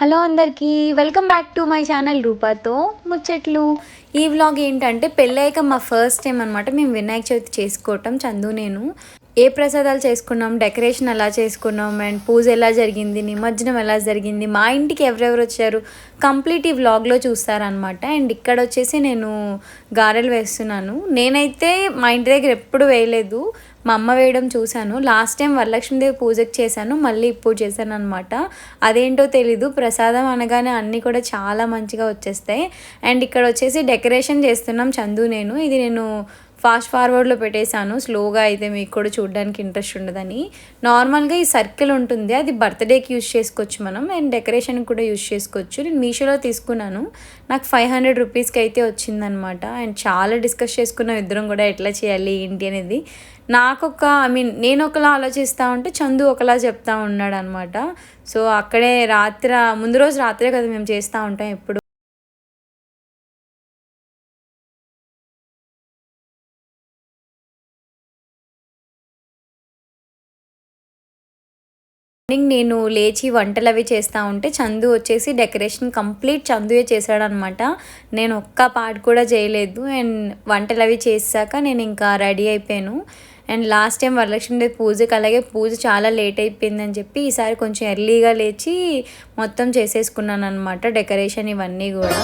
Hello అందరికీ welcome back to my channel రూపాతో. ముచ్చట్లు. ఈ వ్లాగ్ ఏంటంటే పెళ్ళయ్యాక మా ఫస్ట్ టైం అనమాట మేము వినాయక చవితి చేసుకోవటం చందు నేను. ఏ ప్రసాదాలు చేసుకున్నాం డెకరేషన్ ఎలా చేసుకున్నాం అండ్ పూజ ఎలా జరిగింది నిమజ్జనం ఎలా జరిగింది మా ఇంటికి ఎవరెవరు వచ్చారు కంప్లీట్ ఈ వ్లాగ్లో చూస్తారనమాట అండ్ ఇక్కడ వచ్చేసి నేను గారెలు వేస్తున్నాను. నేనైతే మా ఇంటి దగ్గర ఎప్పుడు వేయలేదు. మా అమ్మ వేయడం చూశాను. లాస్ట్ టైం వరలక్ష్మీదేవి పూజకి చేశాను. మళ్ళీ ఇప్పుడు చేశాను అనమాట అదేంటో తెలీదు. ప్రసాదం అనగానే అన్నీ కూడా చాలా మంచిగా వచ్చేస్తాయి. అండ్ ఇక్కడ వచ్చేసి డెకరేషన్ చేస్తున్నాం చందు నేను. ఇది నేను ఫాస్ట్ ఫార్వర్డ్లో పెట్టేశాను. స్లోగా అయితే మీకు కూడా చూడడానికి ఇంట్రెస్ట్ ఉండదని. నార్మల్గా ఈ సర్కిల్ ఉంటుంది. అది బర్త్డేకి యూజ్ చేసుకోవచ్చు మనం. అండ్ డెకరేషన్కి కూడా యూజ్ చేసుకోవచ్చు. నేను మీషోలో తీసుకున్నాను. నాకు ఫైవ్ హండ్రెడ్ రూపీస్కి అయితే వచ్చిందనమాట. అండ్ చాలా డిస్కస్ చేసుకున్నాం. ఇద్దరం కూడా ఎట్లా చేయాలి ఏంటి అనేది. నాకు ఒక ఐ మీన్ నేను ఒకలా ఆలోచిస్తూ ఉంటే చందు ఒకలా చెప్తా ఉన్నాడు అనమాట సో అక్కడే రాత్రి ముందు రోజు రాత్రే కదా మేము చేస్తూ ఉంటాం ఎప్పుడు. మార్నింగ్ నేను లేచి వంటలు అవి చేస్తూ ఉంటే చందు వచ్చేసి డెకరేషన్ కంప్లీట్ చందుయే చేశాడనమాట. నేను ఒక్క పాట కూడా చేయలేదు. అండ్ వంటలు అవి చేసాక నేను ఇంకా రెడీ అయిపోయాను. అండ్ లాస్ట్ టైం వరలక్ష్మీదేవి పూజకి అలాగే పూజ చాలా లేట్ అయిపోయిందని చెప్పి ఈసారి కొంచెం ఎర్లీగా లేచి మొత్తం చేసేసుకున్నాను అనమాట డెకరేషన్ ఇవన్నీ కూడా.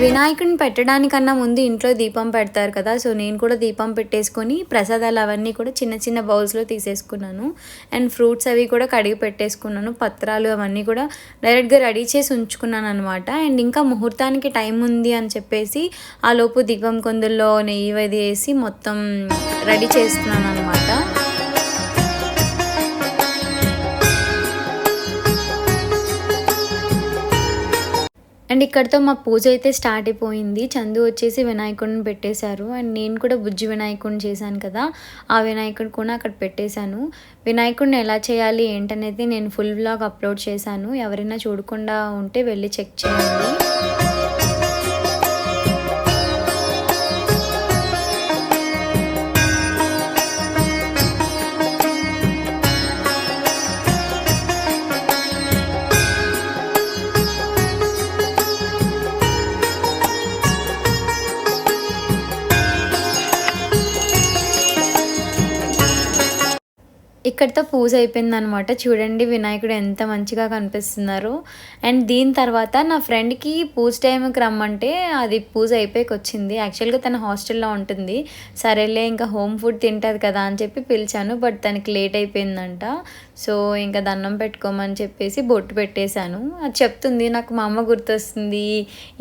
వినాయకుడిని పెట్టడానికన్నా ముందు ఇంట్లో దీపం పెడతారు కదా సో నేను కూడా దీపం పెట్టేసుకొని ప్రసాదాలు అవన్నీ కూడా చిన్న చిన్న బౌల్స్లో తీసేసుకున్నాను. అండ్ ఫ్రూట్స్ అవి కూడా కడిగి పెట్టేసుకున్నాను పత్రాలు అవన్నీ కూడా డైరెక్ట్గా రెడీ చేసి ఉంచుకున్నాను అనమాట అండ్ ఇంకా ముహూర్తానికి టైం ఉంది అని చెప్పేసి ఆ లోపు దీపం కొందుల్లో నెయ్యి వేసి మొత్తం రెడీ చేస్తున్నాను అనమాట అండ్ ఇక్కడితో మా పూజ అయితే స్టార్ట్ అయిపోయింది. చందు వచ్చేసి వినాయకుడిని పెట్టేశారు. అండ్ నేను కూడా బుజ్జి వినాయకుడిని చేశాను కదా ఆ వినాయకుడు కూడా అక్కడ పెట్టేశాను. వినాయకుడిని ఎలా చేయాలి ఏంటనేది నేను ఫుల్ వ్లాగ్ అప్లోడ్ చేశాను. ఎవరైనా చూడకుండా ఉంటే వెళ్ళి చెక్ చేయండి. ఇక్కడితో పూజ అయిపోయింది అనమాట చూడండి వినాయకుడు ఎంత మంచిగా కనిపిస్తున్నారు. అండ్ దీని తర్వాత నా ఫ్రెండ్కి పూజ టైంకి రమ్మంటే అది పూజ అయిపోయాక వచ్చింది యాక్చువల్గా తన హాస్టల్లో ఉంటుంది. సరేలే ఇంకా హోమ్ ఫుడ్ తింటుంది కదా అని చెప్పి పిలిచాను. బట్ తనకి లేట్ అయిపోయిందంట. సో ఇంకా దండం పెట్టుకోమని చెప్పేసి బొట్టు పెట్టేశాను. అది చెప్తుంది నాకు మా అమ్మ గుర్తొస్తుంది.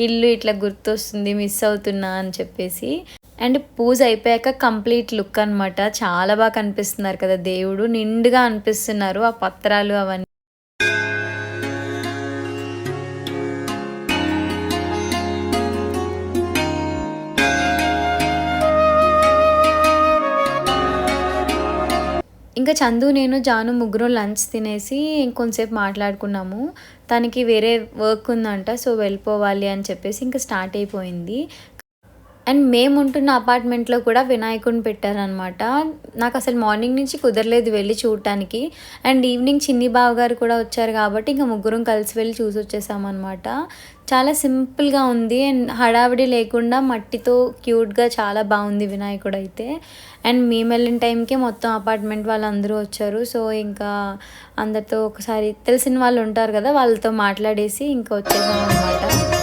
ఇల్లు ఇట్లా గుర్తొస్తుంది మిస్ అవుతున్నా అని చెప్పేసి. అండ్ పూజ అయిపోయాక కంప్లీట్ లుక్ అనమాట చాలా బాగా కనిపిస్తున్నారు కదా దేవుడు. నిండుగా అనిపిస్తున్నారు ఆ పత్రాలు అవన్నీ. ఇంకా చందు నేను జాను ముగ్గురు లంచ్ తినేసి ఇంకొంతసేపు మాట్లాడుకున్నాము. తనకి వేరే వర్క్ ఉందంట సో వెళ్ళిపోవాలి అని చెప్పేసి ఇంకా స్టార్ట్ అయిపోయింది. అండ్ మేము ఉంటున్న అపార్ట్మెంట్లో కూడా వినాయకుడిని పెట్టారనమాట. నాకు అసలు మార్నింగ్ నుంచి కుదరలేదు వెళ్ళి చూడటానికి. అండ్ ఈవినింగ్ చిన్ని బావ గారు కూడా వచ్చారు కాబట్టి ఇంకా ముగ్గురం కలిసి వెళ్ళి చూసి వచ్చేసామన్నమాట చాలా సింపుల్గా ఉంది అండ్ హడావిడి లేకుండా మట్టితో క్యూట్గా చాలా బాగుంది వినాయకుడు అయితే అండ్ మేము వెళ్ళిన టైంకి మొత్తం అపార్ట్మెంట్ వాళ్ళందరూ వచ్చారు. సో ఇంకా అందరితో ఒకసారి తెలిసిన వాళ్ళు ఉంటారు కదా వాళ్ళతో మాట్లాడేసి ఇంకా వచ్చేసాం అనమాట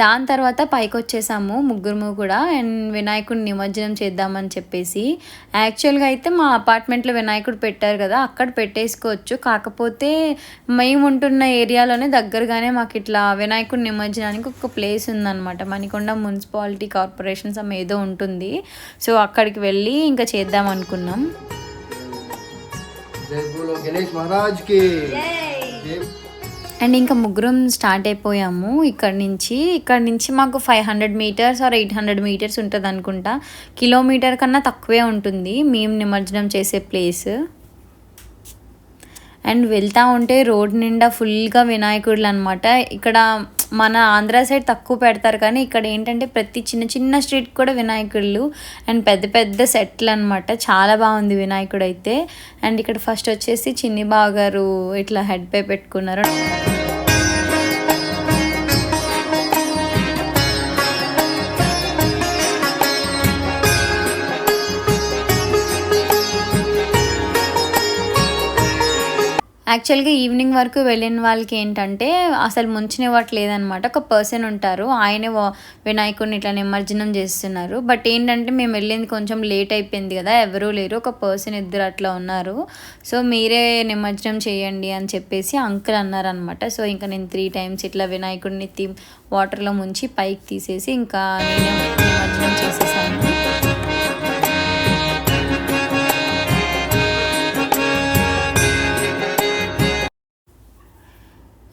దాని తర్వాత పైకి వచ్చేసాము ముగ్గురు కూడా. అండ్ వినాయకుడిని నిమజ్జనం చేద్దామని చెప్పేసి. యాక్చువల్గా అయితే మా అపార్ట్మెంట్లో వినాయకుడు పెట్టారు కదా అక్కడ పెట్టేసుకోవచ్చు. కాకపోతే మేము ఉంటున్న ఏరియాలోనే దగ్గరగానే మాకు ఇట్లా వినాయకుడు నిమజ్జనానికి ఒక ప్లేస్ ఉందన్నమాట. మణికొండ మున్సిపాలిటీ కార్పొరేషన్ సమ్ ఏదో ఉంటుంది. సో అక్కడికి వెళ్ళి ఇంకా చేద్దాం అనుకున్నాం. గణేష్ జై అండ్ ఇంకా ముగ్గురం స్టార్ట్ అయిపోయాము ఇక్కడ నుంచి. ఇక్కడ నుంచి మాకు five hundred metres or eight hundred metres ఉంటుంది అనుకుంటా. కిలోమీటర్ కన్నా తక్కువే ఉంటుంది. మేము నిమజ్జనం చేసే ప్లేస్ అండ్ వెళ్తూ ఉంటే రోడ్ నిండా ఫుల్గా వినాయకుడులు అనమాట ఇక్కడ మన ఆంధ్ర సైడ్ తక్కువ పెడతారు. కానీ ఇక్కడ ఏంటంటే ప్రతి చిన్న చిన్న స్ట్రీట్ కూడా వినాయకుళ్ళు అండ్ పెద్ద పెద్ద సెట్లు అనమాట చాలా బాగుంది వినాయకుడు అయితే అండ్ ఇక్కడ ఫస్ట్ వచ్చేసి చిన్ని బావ గారు ఇట్లా హెడ్ పే పెట్టుకున్నారు. యాక్చువల్గా ఈవినింగ్ వరకు వెళ్ళిన వాళ్ళకి ఏంటంటే అసలు ముంచనివ్వట్లేదనమాట ఒక పర్సన్ ఉంటారు. ఆయనే వా- వినాయకుడిని ఇట్లా నిమజ్జనం చేస్తున్నారు. బట్ ఏంటంటే మేము వెళ్ళింది కొంచెం లేట్ అయిపోయింది కదా. ఎవరూ లేరు. ఒక పర్సన్ ఇద్దరు అట్లా ఉన్నారు. సో మీరే నిమజ్జనం చేయండి అని చెప్పేసి అంకుల్ అన్నారనమాట. సో ఇంకా నేను త్రీ టైమ్స్ ఇట్లా వినాయకుడిని తీ వాటర్లో ముంచి పైకి తీసేసి ఇంకా నేనే నిమజ్జనం చేసేసాను.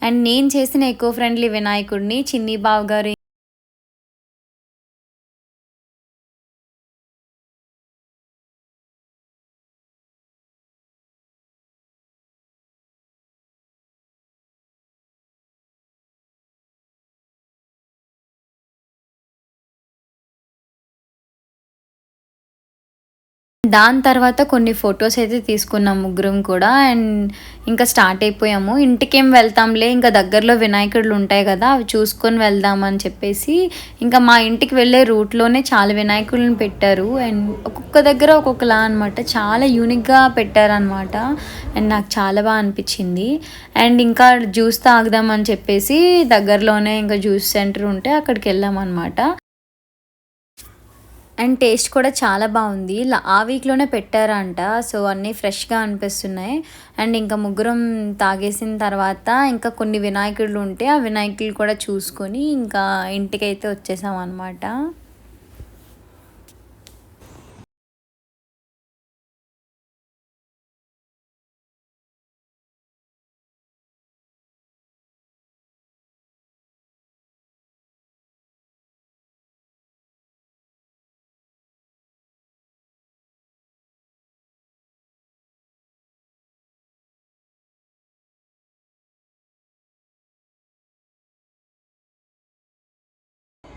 అండ్ నేను చేసిన ఎకో ఫ్రెండ్లీ వినాయకుడిని చిన్ని బావ గారు దాని తర్వాత కొన్ని ఫొటోస్ అయితే తీసుకున్నాం ముగ్గురం కూడా. అండ్ ఇంకా స్టార్ట్ అయిపోయాము. ఇంటికేం వెళ్తాంలే. ఇంకా దగ్గరలో వినాయకుడులు ఉంటాయి కదా అవి చూసుకొని వెళ్దామని చెప్పేసి ఇంకా మా ఇంటికి వెళ్ళే రూట్లోనే చాలా వినాయకులను పెట్టారు. అండ్ ఒక్కొక్క దగ్గర ఒక్కొక్కలా అనమాట చాలా యూనిక్గా పెట్టారనమాట అండ్ నాకు చాలా బాగా అనిపించింది. అండ్ ఇంకా జ్యూస్ తాగుదామని చెప్పేసి దగ్గరలోనే ఇంకా జ్యూస్ సెంటర్ ఉంటే అక్కడికి వెళ్ళామన్నమాట. అండ్ టేస్ట్ కూడా చాలా బాగుంది. ఆ వీక్లోనే పెట్టారంట. సో అన్నీ ఫ్రెష్గా అనిపిస్తున్నాయి. అండ్ ఇంకా ముగ్గురం తాగేసిన తర్వాత ఇంకా కొన్ని వినాయకుడులు ఉంటే ఆ వినాయకులు కూడా చూసుకొని ఇంకా ఇంటికైతే వచ్చేసాం అనమాట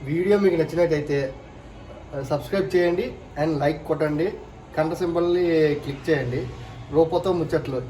వీడియో మీకు నచ్చినట్టయితే సబ్స్క్రైబ్ చేయండి అండ్ లైక్ కొట్టండి. కంట సింబల్ని క్లిక్ చేయండి. రూపతో ముచ్చట్లు.